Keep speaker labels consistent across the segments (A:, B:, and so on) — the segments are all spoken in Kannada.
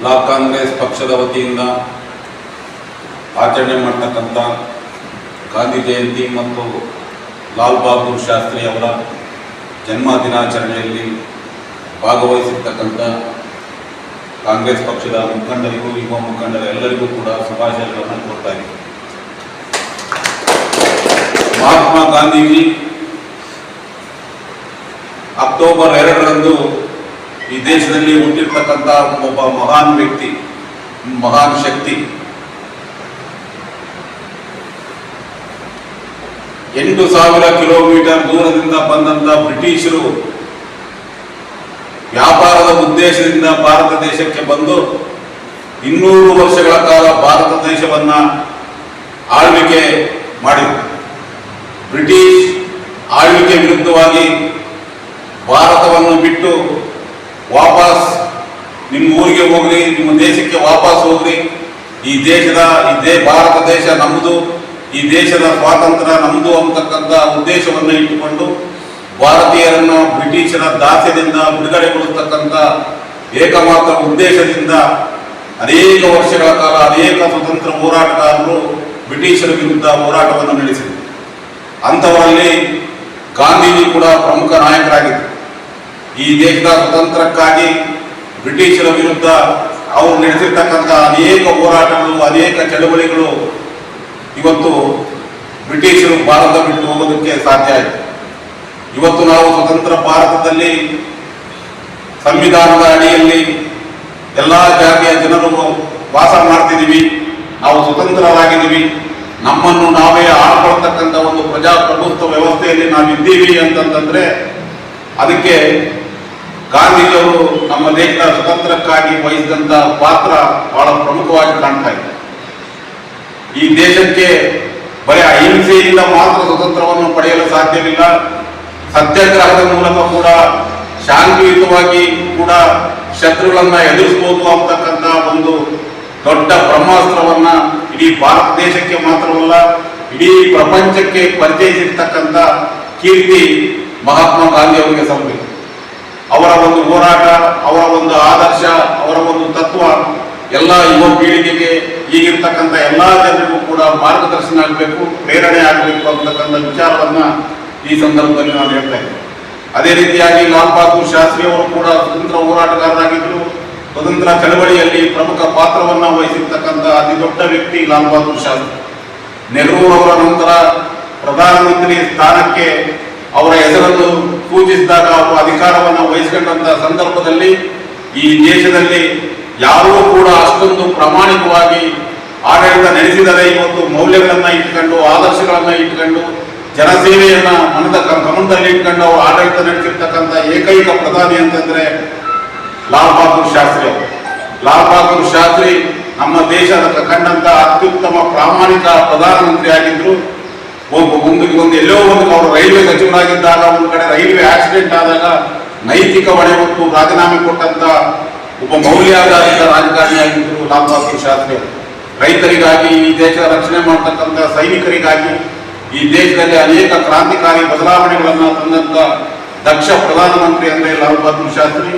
A: ಬ್ಲಾಕ್ ಕಾಂಗ್ರೆಸ್ ಪಕ್ಷದ ವತಿಯಿಂದ ಆಚರಣೆ ಮಾಡ್ತಕ್ಕಂಥ ಗಾಂಧಿ ಜಯಂತಿ ಮತ್ತು ಲಾಲ್ ಬಹದ್ದೂರ್ ಶಾಸ್ತ್ರಿ ಅವರ ಜನ್ಮ ದಿನಾಚರಣೆಯಲ್ಲಿ ಭಾಗವಹಿಸಿರ್ತಕ್ಕಂಥ ಕಾಂಗ್ರೆಸ್ ಪಕ್ಷದ ಮುಖಂಡರಿಗೂ, ಯುವ ಮುಖಂಡರ ಎಲ್ಲರಿಗೂ ಕೂಡ ಶುಭಾಶಯಗಳನ್ನು ಕೊಡ್ತಾ ಇದ್ದೀನಿ. ಮಹಾತ್ಮ ಗಾಂಧೀಜಿ ಅಕ್ಟೋಬರ್ ಎರಡರಂದು ಈ ದೇಶದಲ್ಲಿ ಹುಟ್ಟಿರ್ತಕ್ಕಂಥ ಒಬ್ಬ ಮಹಾನ್ ವ್ಯಕ್ತಿ, ಮಹಾನ್ ಶಕ್ತಿ. ಎಂಟು ಸಾವಿರ ಕಿಲೋಮೀಟರ್ ದೂರದಿಂದ ಬಂದಂತ ಬ್ರಿಟಿಷರು ವ್ಯಾಪಾರದ ಉದ್ದೇಶದಿಂದ ಭಾರತ ದೇಶಕ್ಕೆ ಬಂದು ಇನ್ನೂರು ವರ್ಷಗಳ ಕಾಲ ಭಾರತ ದೇಶವನ್ನ ಆಳ್ವಿಕೆ ಮಾಡಿದರು. ಬ್ರಿಟಿಷ್ ಆಳ್ವಿಕೆ ವಿರುದ್ಧವಾಗಿ ಭಾರತವನ್ನು ಬಿಟ್ಟು ವಾಪಸ್ ನಿಮ್ಮ ಊರಿಗೆ ಹೋಗ್ರಿ, ನಿಮ್ಮ ದೇಶಕ್ಕೆ ವಾಪಸ್ ಹೋಗ್ರಿ. ಈ ದೇಶದ, ಈ ದೇ, ಭಾರತ ದೇಶ ನಮ್ಮದು ಈ ದೇಶದ ಸ್ವಾತಂತ್ರ್ಯ ನಮ್ಮದು ಅಂತಕ್ಕಂಥ ಉದ್ದೇಶವನ್ನು ಇಟ್ಟುಕೊಂಡು ಭಾರತೀಯರನ್ನು ಬ್ರಿಟಿಷರ ದಾಸ್ಯದಿಂದ ಬಿಡುಗಡೆಗೊಳಿಸ್ತಕ್ಕಂಥ ಏಕಮಾತ್ರ ಉದ್ದೇಶದಿಂದ ಅನೇಕ ವರ್ಷಗಳ ಕಾಲ ಅನೇಕ ಸ್ವತಂತ್ರ ಹೋರಾಟಗಾರರು ಬ್ರಿಟಿಷರ ವಿರುದ್ಧ ಹೋರಾಟವನ್ನು ನಡೆಸಿದರು. ಅಂಥವರಲ್ಲಿ ಗಾಂಧೀಜಿ ಕೂಡ ಪ್ರಮುಖ ನಾಯಕರಾಗಿದ್ದರು. ಈ ದೇಶದ ಸ್ವತಂತ್ರಕ್ಕಾಗಿ ಬ್ರಿಟಿಷರ ವಿರುದ್ಧ ಅವರು ನಡೆಸಿರ್ತಕ್ಕಂಥ ಅನೇಕ ಹೋರಾಟಗಳು, ಅನೇಕ ಚಳವಳಿಗಳು ಇವತ್ತು ಬ್ರಿಟಿಷರು ಭಾರತ ಬಿಟ್ಟು ಹೋಗೋದಕ್ಕೆ ಸಾಧ್ಯ ಆಯಿತು ಇವತ್ತು ನಾವು ಸ್ವತಂತ್ರ ಭಾರತದಲ್ಲಿ ಸಂವಿಧಾನದ ಅಡಿಯಲ್ಲಿ ಎಲ್ಲ ಜಾತಿಯ ಜನರು ವಾಸ ಮಾಡ್ತಿದ್ದೀವಿ. ನಾವು ಸ್ವತಂತ್ರರಾಗಿದ್ದೀವಿ. ನಮ್ಮನ್ನು ನಾವೇ ಆಳ್ಕೊಳ್ತಕ್ಕಂಥ ಒಂದು ಪ್ರಜಾಪ್ರಭುತ್ವ ವ್ಯವಸ್ಥೆಯಲ್ಲಿ ನಾವಿದ್ದೀವಿ ಅಂತಂತಂದ್ರೆ ಅದಕ್ಕೆ ಗಾಂಧೀಜಿಯವರು ನಮ್ಮ ದೇಶದ ಸ್ವತಂತ್ರಕ್ಕಾಗಿ ವಹಿಸಿದಂತ ಪಾತ್ರ ಬಹಳ ಪ್ರಮುಖವಾಗಿ ಕಾಣ್ತಾ ಇದೆ. ಈ ದೇಶಕ್ಕೆ ಬರೀ ಅಹಿಂಸೆಯಿಂದ ಮಾತ್ರ ಸ್ವತಂತ್ರವನ್ನು ಪಡೆಯಲು ಸಾಧ್ಯವಿಲ್ಲ. ಸತ್ಯಾಗ್ರಹದ ಮೂಲಕ ಕೂಡ, ಶಾಂತಿಯುತವಾಗಿ ಕೂಡ ಶತ್ರುಗಳನ್ನ ಎದುರಿಸಬಹುದು ಅಂತಕ್ಕಂಥ ಒಂದು ದೊಡ್ಡ ಬ್ರಹ್ಮಾಸ್ತ್ರವನ್ನ ಇಡೀ ಭಾರತ ದೇಶಕ್ಕೆ ಮಾತ್ರವಲ್ಲ, ಇಡೀ ಪ್ರಪಂಚಕ್ಕೆ ಪರಿಚಯಿಸಿರ್ತಕ್ಕಂಥ ಕೀರ್ತಿ ಮಹಾತ್ಮ ಗಾಂಧಿ ಅವರಿಗೆ ಸಲ್ಲಬೇಕು ಅವರ ಒಂದು ಹೋರಾಟ, ಅವರ ಒಂದು ಆದರ್ಶ, ಅವರ ಒಂದು ತತ್ವ, ಎಲ್ಲ ಯುವ ಪೀಳಿಗೆಗೆ ಈಗಿರ್ತಕ್ಕಂಥ ಎಲ್ಲ ಜನರಿಗೂ ಕೂಡ ಮಾರ್ಗದರ್ಶನ ಆಗಬೇಕು, ಪ್ರೇರಣೆ ಆಗಬೇಕು ಅಂತಕ್ಕಂಥ ವಿಚಾರವನ್ನ ಈ ಸಂದರ್ಭದಲ್ಲಿ ನಾನು ಹೇಳ್ತಾ ಅದೇ ರೀತಿಯಾಗಿ ಲಾಲ್ ಬಹದ್ದೂರ್ ಶಾಸ್ತ್ರಿ ಅವರು ಕೂಡ ಸ್ವತಂತ್ರ ಹೋರಾಟಗಾರರಾಗಿದ್ದರು. ಸ್ವತಂತ್ರ ಚಳವಳಿಯಲ್ಲಿ ಪ್ರಮುಖ ಪಾತ್ರವನ್ನ ವಹಿಸಿರ್ತಕ್ಕಂಥ ಅತಿ ದೊಡ್ಡ ವ್ಯಕ್ತಿ ಲಾಲ್ ಬಹದ್ದೂರ್ ಶಾಸ್ತ್ರಿ. ನೆಹರು ಅವರ ನಂತರ ಪ್ರಧಾನಮಂತ್ರಿ ಸ್ಥಾನಕ್ಕೆ ಅವರ ಹೆಸರನ್ನು ಸೂಚಿಸಿದಾಗ ಅವರು ಅಧಿಕಾರವನ್ನು ವಹಿಸಿಕೊಂಡಂತಹ ಸಂದರ್ಭದಲ್ಲಿ ಈ ದೇಶದಲ್ಲಿ ಯಾರೂ ಕೂಡ ಅಷ್ಟೊಂದು ಪ್ರಾಮಾಣಿಕವಾಗಿ ಆಡಳಿತ ನಡೆಸಿದರೆ ಇವತ್ತು ಮೌಲ್ಯಗಳನ್ನ ಇಟ್ಕೊಂಡು ಆದರ್ಶಗಳನ್ನ ಇಟ್ಕೊಂಡು ಜನಸೇವೆಯನ್ನ ಮನದ ಗಮನದಲ್ಲಿ ಇಟ್ಕೊಂಡು ಅವರು ಆಡಳಿತ ನಡೆಸಿರ್ತಕ್ಕಂಥ ಏಕೈಕ ಪ್ರಧಾನಿ ಅಂತಂದ್ರೆ ಲಾಲ್ ಬಹದ್ದೂರ್ ಶಾಸ್ತ್ರಿ ಲಾಲ್ ಬಹದ್ದೂರ್ ಶಾಸ್ತ್ರಿ ನಮ್ಮ ದೇಶದ ಕಂಡಂತ ಅತ್ಯುತ್ತಮ ಪ್ರಾಮಾಣಿಕ ಪ್ರಧಾನಮಂತ್ರಿ ಆಗಿದ್ರು. ಒಬ್ಬ ಮುಂದಕ್ಕೆ ಒಂದು ಎಲ್ಲೋ ಒಂದು ಅವರು ರೈಲ್ವೆ ಸಚಿವರಾಗಿದ್ದಾಗ ಒಂದು ಕಡೆ ರೈಲ್ವೆ ಆಕ್ಸಿಡೆಂಟ್ ಆದಾಗ ನೈತಿಕ ಹೊಣೆ ಹೊತ್ತು ರಾಜೀನಾಮೆ ಕೊಟ್ಟಂತ ಒಬ್ಬ ಮೌಲ್ಯಾಧಾರಿತ ರಾಜಕಾರಣಿಯಾಗಿದ್ದರು ಲಾಲ್ ಬಹದ್ದೂರ್ ಶಾಸ್ತ್ರಿ ರೈತರಿಗಾಗಿ ಈ ದೇಶದ ರಕ್ಷಣೆ ಮಾಡತಕ್ಕಂಥ ಸೈನಿಕರಿಗಾಗಿ ಈ ದೇಶದಲ್ಲಿ ಅನೇಕ ಕ್ರಾಂತಿಕಾರಿ ಬದಲಾವಣೆಗಳನ್ನು ತಂದಂತ ದಕ್ಷ ಪ್ರಧಾನಮಂತ್ರಿ ಅಂದ್ರೆ ಲಾಲ್ ಬಹದ್ದೂರ್ ಶಾಸ್ತ್ರಿ.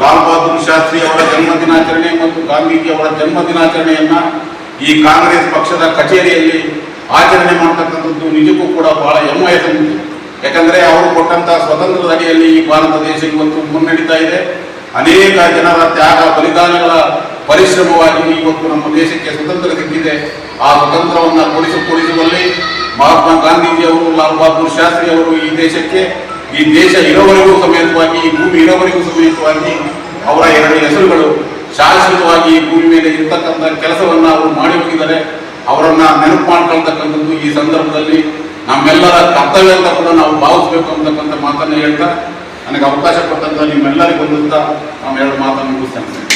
A: ಲಾಲ್ ಬಹದ್ದೂರ್ ಶಾಸ್ತ್ರಿ ಅವರ ಜನ್ಮ ದಿನಾಚರಣೆ ಮತ್ತು ಗಾಂಧೀಜಿ ಅವರ ಜನ್ಮ ಈ ಕಾಂಗ್ರೆಸ್ ಪಕ್ಷದ ಕಚೇರಿಯಲ್ಲಿ ಆಚರಣೆ ಮಾಡ್ತಕ್ಕಂಥದ್ದು ನಿಜಕ್ಕೂ ಕೂಡ ಬಹಳ ಹೆಮ್ಮೆಯ ಸಂಗತಿ. ಯಾಕಂದ್ರೆ ಅವರು ಕೊಟ್ಟಂತ ಸ್ವತಂತ್ರದ ಅಡಿಯಲ್ಲಿ ಈ ಭಾರತ ದೇಶ ಇವತ್ತು ಮುನ್ನಡೀತಾ ಇದೆ. ಅನೇಕ ಜನರ ತ್ಯಾಗ, ಬಲಿದಾನಗಳ ಪರಿಶ್ರಮವಾಗಿ ಇವತ್ತು ನಮ್ಮ ದೇಶಕ್ಕೆ ಸ್ವತಂತ್ರ ಸಿಕ್ಕಿದೆ. ಆ ಸ್ವತಂತ್ರವನ್ನ ಕೊಡಿಸು, ಕೊಡಿಸುವಲ್ಲಿ ಮಹಾತ್ಮ ಗಾಂಧೀಜಿ ಅವರು, ಲಾಲ್ ಬಹದ್ದೂರ್ ಶಾಸ್ತ್ರಿ ಅವರು ಈ ದೇಶಕ್ಕೆ, ಈ ದೇಶ ಇರೋವರೆಗೂ ಸಮೇತವಾಗಿ, ಈ ಭೂಮಿ ಇರೋವರೆಗೂ ಸಮೇತವಾಗಿ ಅವರ ಎರಡು ಹೆಸರುಗಳು ಶಾಶ್ವತವಾಗಿ ಈ ಭೂಮಿ ಮೇಲೆ ಇರ್ತಕ್ಕಂಥ ಕೆಲಸವನ್ನ ಅವರು ಮಾಡಿ ಹೋಗಿದ್ದಾರೆ. ಅವರನ್ನ ನೆನಪು ಮಾಡ್ಕೊಳ್ತಕ್ಕಂಥದ್ದು ಈ ಸಂದರ್ಭದಲ್ಲಿ ನಮ್ಮೆಲ್ಲರ ಕರ್ತವ್ಯ ಅಂತ ಕೂಡ ನಾವು ಭಾವಿಸ್ಬೇಕು ಅಂತಕ್ಕಂಥ ಮಾತನ್ನ ಹೇಳ್ತಾ, ನನಗೆ ಅವಕಾಶ ಕೊಟ್ಟಂತ ನಿಮ್ಮೆಲ್ಲರಿಗೂ ಬಂದಂತ ನಾವು ಎರಡು ಮಾತನ್ನು ಮುಗಿಸ್ತೇನೆ.